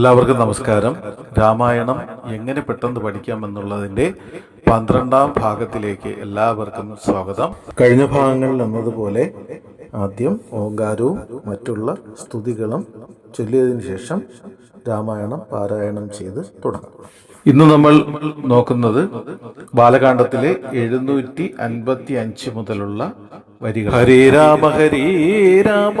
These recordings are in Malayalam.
എല്ലാവർക്കും നമസ്കാരം. രാമായണം എങ്ങനെ പെട്ടെന്ന് പഠിക്കാമെന്നുള്ളതിന്റെ പന്ത്രണ്ടാം ഭാഗത്തിലേക്ക് എല്ലാവർക്കും സ്വാഗതം. കഴിഞ്ഞ ഭാഗങ്ങളിൽ എന്നതുപോലെ ആദ്യം ഓങ്കാരവും മറ്റുള്ള സ്തുതികളും ചൊല്ലിയതിനു ശേഷം രാമായണം പാരായണം ചെയ്ത് തുടങ്ങും. ഇന്ന് നമ്മൾ നോക്കുന്നത് ബാലകാണ്ഡത്തിലെ എഴുന്നൂറ്റി അൻപത്തി അഞ്ച് മുതലുള്ള വരികൾ. ഹരേ രാമ ഹരേ രാമ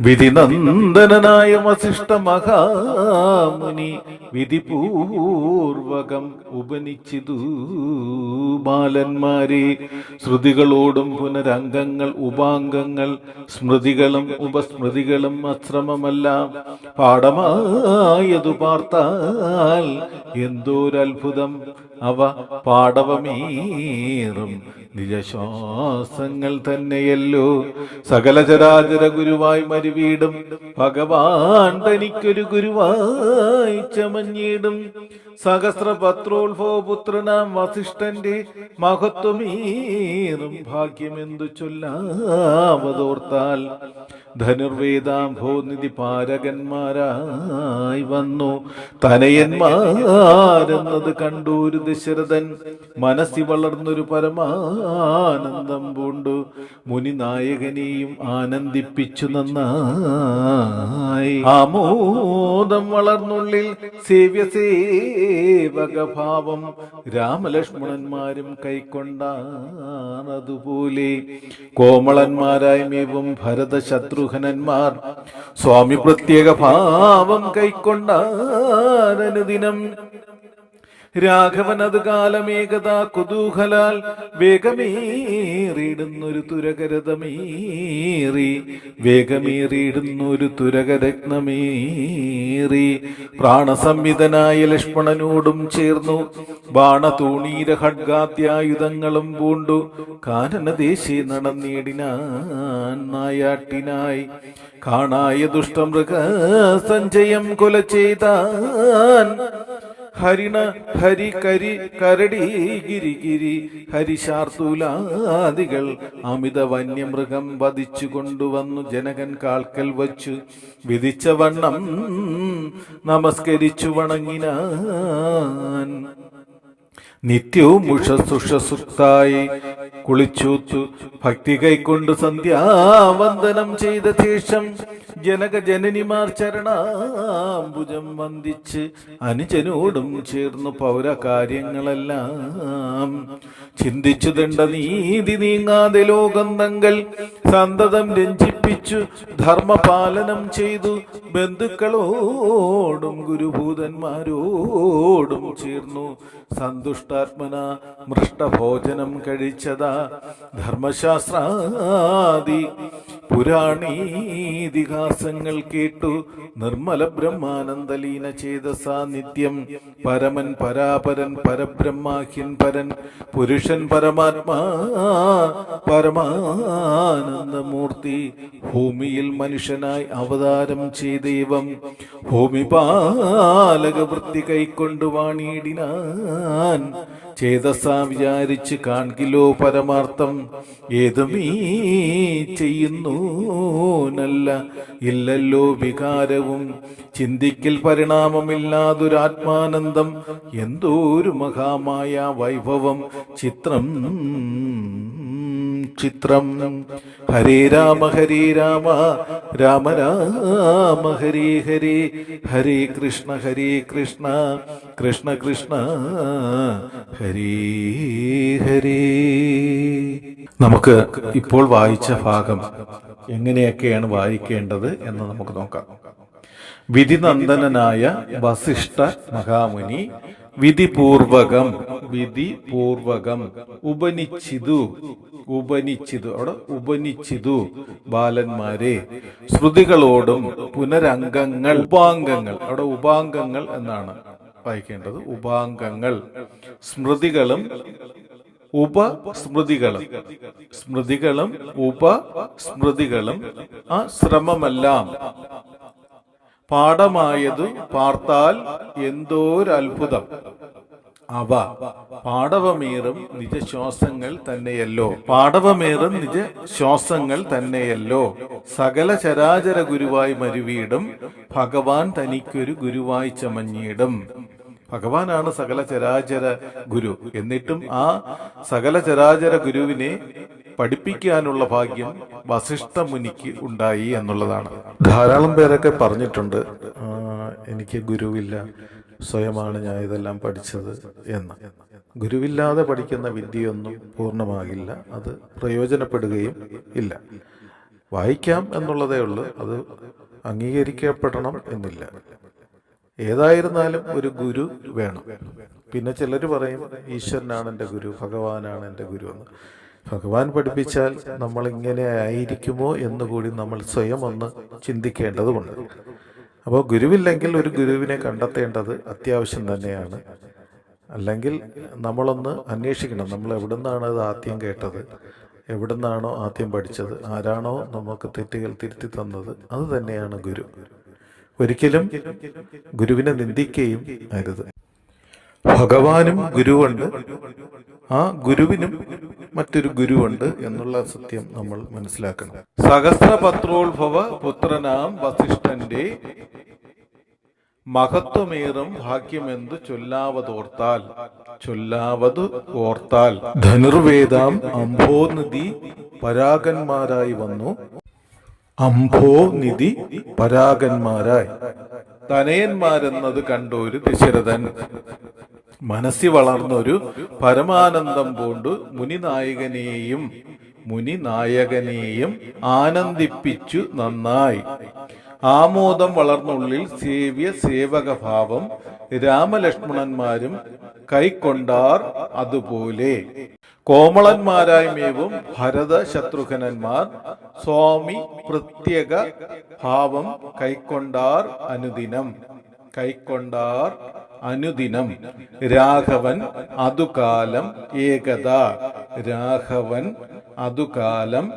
വിധിനന്ദനായ വസിഷ്ഠ മഹാമുനി വിധിപൂർവകം ഉപനിച്ചിതു ബാലന്മാരെ. ശ്രുതികളോടും പുനരംഗങ്ങൾ ഉപാംഗങ്ങൾ സ്മൃതികളും ഉപസ്മൃതികളും അശ്രമമല്ല പാഠമായതു പാർത്താൽ എന്തോരത്ഭുതം. അവ പാടവമേറും നിജശ്വാസങ്ങൾ തന്നെയല്ലോ. സകല ചരാചര ഗുരുവായി മരുവീടും. ഭഗവാൻ തനിക്കൊരു ഗുരുവായി ചമഞ്ഞിടും. സഹസ്രപത്രോത്ഭവ പുത്രനാം വസിഷ്ഠന്റെ മഹത്വമീറും ഭാഗ്യമെന്തു ചൊല്ലാവതോർത്താൽ ധനുർവേദാംഭോ നിധി പാരകന്മാരായി വന്നു. തനയന്മാരെന്നത് കണ്ടു ഒരു ദശരഥൻ മനസ്സി വളർന്നൊരു പരമാനന്ദം പൂണ്ടു. മുനിനായകനെയും ആനന്ദിപ്പിച്ചു നന്നായി. ആമോദം വളർന്നുള്ളിൽ സേവ്യ സേവകഭാവം രാമലക്ഷ്മണന്മാരും കൈക്കൊണ്ടാണതുപോലെ. കോമളന്മാരായ മേവും ഭരത ശത്രുഘ്നന്മാർ സ്വാമി പ്രത്യേക ഭാവം കൈക്കൊണ്ടാരനുദിനം രാഘവൻ അത് കാലമേകതാ കുതൂഹലാൽ വേഗമേറിയിടുന്നൊരു തുരകരതമേറി വേഗമേറിയിടുന്നൊരു തുരകരത്നമേറി. പ്രാണസംവിധനായ ലക്ഷ്മണനോടും ചേർന്നു ബാണതൂണീര ഖഡ്ഗാത്യായുധങ്ങളും പൂണ്ടു. കാനനദേശി നടന്നിടിനാൻ നായാട്ടിനായി കാണായ ദുഷ്ടമൃഗ സഞ്ജയം കൊല ചെയ്താൻ ഹരിണ ഹരി കരി കരടി ഗിരി ഗിരി ഹരിശാർത്തൂലാദികൾ അമിത വന്യമൃഗം വധിച്ചു കൊണ്ടുവന്നു ജനകൻ കാൽക്കൽ വച്ചു. വിധിച്ച വണ്ണം നമസ്കരിച്ചു വണങ്ങിനാൻ. നിത്യവും ഉഷസുഷസുക്തായി കുളിച്ചൂത്തു ഭക്തി കൈക്കൊണ്ട് സന്ധ്യാവന്ദനം ചെയ്ത ശേഷം ജനക ജനനിമാർ ചരണാംബുജം വന്ദിച്ച് അനുജനോടും ചേർന്നു പൗരകാര്യങ്ങളെല്ലാം. ചിന്തിച്ചു ദണ്ഡ നീതി നീങ്ങാതെ ലോകം തങ്ങൾ സന്തതം രഞ്ജിപ്പിച്ചു ധർമ്മപാലനം ചെയ്തു ബന്ധുക്കളോടും ഗുരുഭൂതന്മാരോടും ചേർന്നു സന്തുഷ്ടാത്മന മൃഷ്ടഭോജനം കഴിച്ചതാ ധർമ്മശാസ്ത്രാദി. പുരാണീതിഹാസങ്ങൾ കേട്ടു നിർമ്മല ബ്രഹ്മാനന്ദലീന ചെയ്ത സാന്നിധ്യം പരമൻ പരാപരൻ പരബ്രഹ്മാഖ്യൻ പരൻ പുരുഷൻ പരമാത്മാ പരമാനന്ദമൂർത്തി. ഭൂമിയിൽ മനുഷ്യനായി അവതാരം ചെയ്തേവം. ഭൂമിപാലക വൃത്തി കൈക്കൊണ്ടു വാണിയിടിനാൻ ചേതസാ വിചാരിച്ച് കാൺകിലോ പരമാർത്ഥം ഏതുമീ ചെയ്യുന്നു നല്ല. ഇല്ലല്ലോ വികാരവും. ചിന്തിക്കൽ പരിണാമമില്ലാതൊരാത്മാനന്ദം. എന്തോ ഒരു മഹാമായ വൈഭവം. ചിത്രം ചിത്രം. ഹരേ രാമ ഹരേ രാമ രാമ രാമ ഹരേ ഹരേ ഹരേ കൃഷ്ണ ഹരേ കൃഷ്ണ കൃഷ്ണ കൃഷ്ണ ഹരേ ഹരേ. നമുക്ക് ഇപ്പോൾ വായിച്ച ഭാഗം എങ്ങനെയൊക്കെയാണ് വായിക്കേണ്ടത് എന്ന് നമുക്ക് നോക്കാം. വിധിനന്ദനായ വസിഷ്ഠ മഹാമുനി വിധിപൂർവകം വിധിപൂർവകം ഉപനിച്ചിതു ഉപനിച്ചിതു. അവിടെ ഉപനിച്ചിതു ബാലന്മാരെ. ശ്രുതികളോടും പുനരംഗങ്ങൾ ഉപാംഗങ്ങൾ. അവിടെ ഉപാംഗങ്ങൾ എന്നാണ് വായിക്കേണ്ടത്. ഉപാംഗങ്ങൾ. സ്മൃതികളും ഉപസ്മൃതികളും. സ്മൃതികളും ഉപസ്മൃതികളും. ആ ശ്രമമെല്ലാം പാഠമായതു പാർത്താൽ എന്തോരത്ഭുതം. അവ പാടവമേറും നിജ ശ്വാസങ്ങൾ തന്നെയല്ലോ. പാടവമേറും നിജ ശ്വാസങ്ങൾ തന്നെയല്ലോ. സകല ചരാചര ഗുരുവായി മരുവീടും ഭഗവാൻ തനിക്കൊരു ഗുരുവായി ചമഞ്ഞിടും. ഭഗവാനാണ് സകല ചരാചര ഗുരു. എന്നിട്ടും ആ സകല ചരാചര ഗുരുവിനെ പഠിപ്പിക്കാനുള്ള ഭാഗ്യം വസിഷ്ഠ മുനിക്ക് ഉണ്ടായി എന്നുള്ളതാണ്. ധാരാളം പേരൊക്കെ പറഞ്ഞിട്ടുണ്ട് എനിക്ക് ഗുരുവില്ല. സ്വയമാണ് ഞാൻ ഇതെല്ലാം പഠിച്ചത് എന്ന്. ഗുരുവില്ലാതെ പഠിക്കുന്ന വിദ്യയൊന്നും പൂർണമാകില്ല. അത് പ്രയോജനപ്പെടുകയും ഇല്ല. വായിക്കാം എന്നുള്ളതേ ഉള്ളൂ. അത് അംഗീകരിക്കപ്പെടണം എന്നില്ല. ഏതായിരുന്നാലും ഒരു ഗുരു വേണം. പിന്നെ ചിലർ പറയും ഈശ്വരനാണ് എന്റെ ഗുരു ഭഗവാനാണ് എന്റെ ഗുരു എന്ന്. ഭഗവാൻ പഠിപ്പിച്ചാൽ നമ്മൾ ഇങ്ങനെ ആയിരിക്കുമോ എന്ന് കൂടി നമ്മൾ സ്വയം ഒന്ന് ചിന്തിക്കേണ്ടതുണ്ട്. അപ്പോൾ ഗുരുവില്ലെങ്കിൽ ഒരു ഗുരുവിനെ കണ്ടെത്തേണ്ടത് അത്യാവശ്യം തന്നെയാണ്. അല്ലെങ്കിൽ നമ്മളൊന്ന് അന്വേഷിക്കണം നമ്മൾ എവിടെ നിന്നാണ് അത് ആദ്യം കേട്ടത് എവിടെ നിന്നാണോ ആദ്യം പഠിച്ചത് ആരാണോ നമുക്ക് തെറ്റുകൾ തിരുത്തി തന്നത് അത് തന്നെയാണ് ഗുരു. ഒരിക്കലും ഗുരുവിനെ നിന്ദിക്കുകയും അരുത്. ഭഗവാനും ഗുരുവുണ്ട്. ആ ഗുരുവിനും മറ്റൊരു ഗുരുവുണ്ട് എന്നുള്ള സത്യം നമ്മൾ മനസ്സിലാക്കണം. സഹസ്രപത്രോത്ഭവ പുത്രനാം വസിഷ്ഠന്റെ മഹത്വമേറും ഭാഗ്യമെന്ത് ചൊല്ലാവതോർത്താൽ ചൊല്ലാവത് ഓർത്താൽ. ധനുർവേദാം അംഭോനിധി പരാഗന്മാരായി വന്നു. അംഭോനിധി പരാഗന്മാരായി. തനയന്മാരെന്നത് കണ്ടൊരു ദശരഥൻ. മനസ്സിൽ വളർന്നൊരു പരമാനന്ദം പൂണ്ടു മുനിനായകനെയും മുനിനായകനെയും ആനന്ദിപ്പിച്ചു നന്നായി. ആമോദം വളർന്നുള്ളിൽ സേവ്യ സേവകഭാവം രാമലക്ഷ്മണന്മാരും കൈക്കൊണ്ടാർ അതുപോലെ. കോമളന്മാരായ്മേവും ഭരത ശത്രുഘ്നന്മാർ സ്വാമി പ്രത്യേക ഭാവം കൈക്കൊണ്ടാർ അനുദിനം. കൈക്കൊണ്ടാർ അനുദിനം രാഘവൻ അതുകാലം ഏകത രാഘവൻ അതുകാലം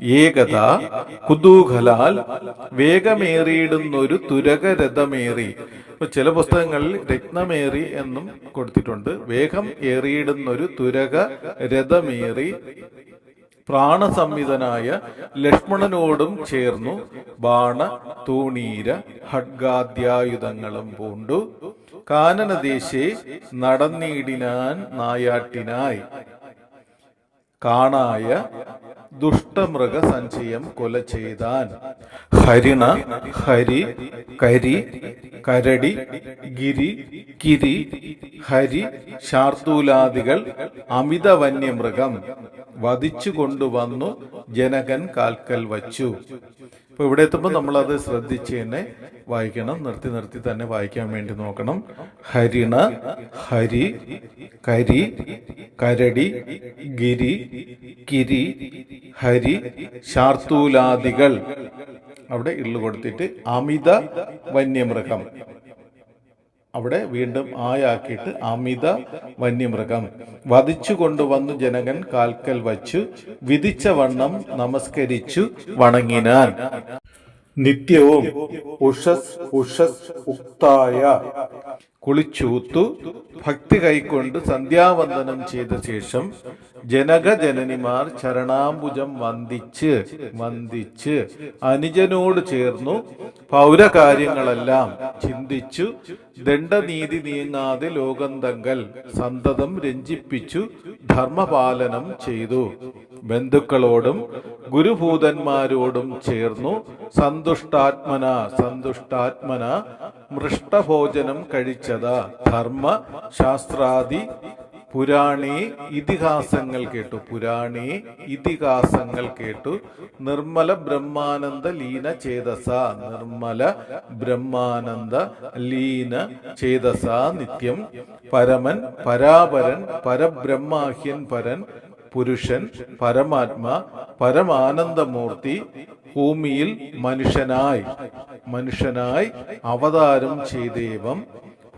ഏകത കുതൂഹലാൽ വേഗമേറിയിടുന്നൊരു തുരകരഥമേറി. ചില പുസ്തകങ്ങളിൽ രത്നമേറി എന്നും കൊടുത്തിട്ടുണ്ട്. വേഗം ഏറിയിടുന്നൊരു തുരക രഥമേറി പ്രാണസംവിധനായ ലക്ഷ്മണനോടും ചേർന്നു. ബാണ തൂണീര ഖഡ്ഗാദ്യായുധങ്ങളും പൂണ്ടു. കാനനദേശേ നടന്നിടിനാൻ നായാട്ടിനായി. കാണായ ദുഷ്ടമൃഗ സഞ്ചയം കൊല ചെയ്താൻ. ഹരിണ ഹരി കരി കരടി ഗിരി കിരി ഹരി ശാർദൂലാദികൾ അമിത വന്യമൃഗം വധിച്ചു കൊണ്ടുവന്നു ജനകൻ കാൽക്കൽ വച്ചു. ഇപ്പൊ ഇവിടെ എത്തുമ്പോൾ നമ്മളത് ശ്രദ്ധിച്ച് തന്നെ വായിക്കണം. നിർത്തി നിർത്തി തന്നെ വായിക്കാൻ വേണ്ടി നോക്കണം. ഹരിണ ഹരി കരി കരടി ഗിരി കിരി ഹരി ശാർത്തൂലാദികൾ അവിടെ ഇള്ളു കൊടുത്തിട്ട് അമിത വന്യമൃഗം. അവിടെ വീണ്ടും ആയാക്കിയിട്ട് അമിത വന്യമൃഗം. വധിച്ചു കൊണ്ടുവന്നു ജനകൻ കാൽക്കൽ വച്ചു വിധിച്ച വണ്ണം നമസ്കരിച്ചു വണങ്ങിനാൻ. നിത്യവും ഉഷസ് ഉഷസ് ഉക്തായ. കുളിച്ചൂത്തു ഭക്തി കൈക്കൊണ്ട് സന്ധ്യാവന്ദനം ചെയ്ത ശേഷം ജനക ജനനിമാർ ചരണാംബുജം വന്ദിച്ച് വന്ദിച്ച് അനുജനോട് ചേർന്നു പൗരകാര്യങ്ങളെല്ലാം ചിന്തിച്ചു ദണ്ഡനീതി നീങ്ങാതെ ലോകന്തങ്കൽ സന്തതം രഞ്ജിപ്പിച്ചു ധർമ്മപാലനം ചെയ്തു. ബന്ധുക്കളോടും ഗുരുഭൂതന്മാരോടും ചേർന്നു സന്തുഷ്ടാത്മന സന്തുഷ്ടാത്മന മൃഷ്ടഭോജനം കഴിച്ചത്. ധർമ്മ ശാസ്ത്രാദി പുരാണേ ഇതിഹാസങ്ങൾ കേട്ടു. പുരാണേ ഇതിഹാസങ്ങൾ കേട്ടു. നിർമ്മല ബ്രഹ്മാനന്ദ ലീന ചേതസ. നിർമ്മല ബ്രഹ്മാനന്ദ ലീന ചേതസ നിത്യം. പരമൻ പരാപരൻ പരബ്രഹ്മാഹ്യൻ പരൻ പുരുഷൻ പരമാത്മ പരമാനന്ദമൂർത്തി ഭൂമിയിൽ മനുഷ്യനായി. മനുഷ്യനായി അവതാരം ചെയ്തേവം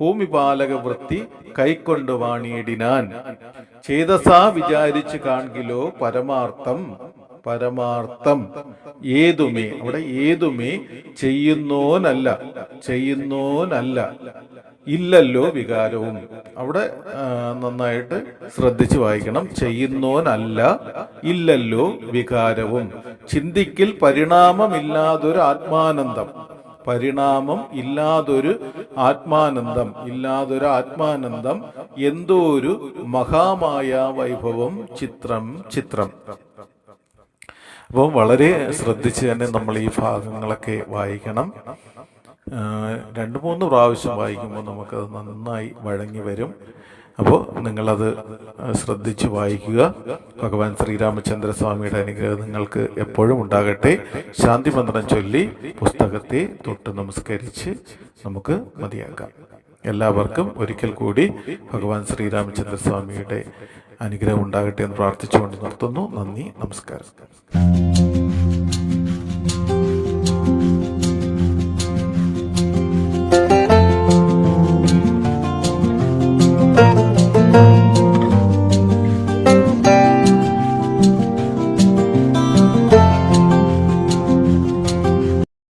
ഭൂമിപാലക വൃത്തി കൈക്കൊണ്ട് വാണിയിടിനാൻ. ചേതസാ വിചാരിച്ചു കാൺകിലോ പരമാർത്ഥം പരമാർത്ഥം ഏതുമേ? അവിടെ ഏതുമേ? ചെയ്യുന്നോനല്ല ചെയ്യുന്നോനല്ല. ഇല്ലല്ലോ വികാരവും. അവിടെ നന്നായിട്ട് ശ്രദ്ധിച്ചു വായിക്കണം. ചെയ്യുന്നോനല്ല ഇല്ലല്ലോ വികാരവും. ചിന്തിക്കിൽ പരിണാമമില്ലാതൊരു ആത്മാനന്ദം. പരിണാമം ഇല്ലാതൊരു ആത്മാനന്ദം. ഇല്ലാതൊരു ആത്മാനന്ദം എന്തോ ഒരു മഹാമായ വൈഭവം ചിത്രം ചിത്രം. അപ്പോൾ വളരെ ശ്രദ്ധിച്ച് തന്നെ നമ്മൾ ഈ ഭാഗങ്ങളൊക്കെ വായിക്കണം. രണ്ട് മൂന്ന് പ്രാവശ്യം വായിക്കുമ്പോൾ നമുക്കത് നന്നായി വഴങ്ങി വരും. അപ്പോൾ നിങ്ങളത് ശ്രദ്ധിച്ച് വായിക്കുക. ഭഗവാൻ ശ്രീരാമചന്ദ്ര സ്വാമിയുടെ അനുഗ്രഹം നിങ്ങൾക്ക് എപ്പോഴും ഉണ്ടാകട്ടെ. ശാന്തി മന്ത്രം ചൊല്ലി പുസ്തകത്തെ തൊട്ട് നമസ്കരിച്ച് നമുക്ക് മതിയാക്കാം. എല്ലാവർക്കും ഒരിക്കൽ കൂടി ഭഗവാൻ ശ്രീരാമചന്ദ്രസ്വാമിയുടെ അനുഗ്രഹം ഉണ്ടാകട്ടെ എന്ന് പ്രാർത്ഥിച്ചുകൊണ്ട് നിർത്തുന്നു. നന്ദി. നമസ്കാരം.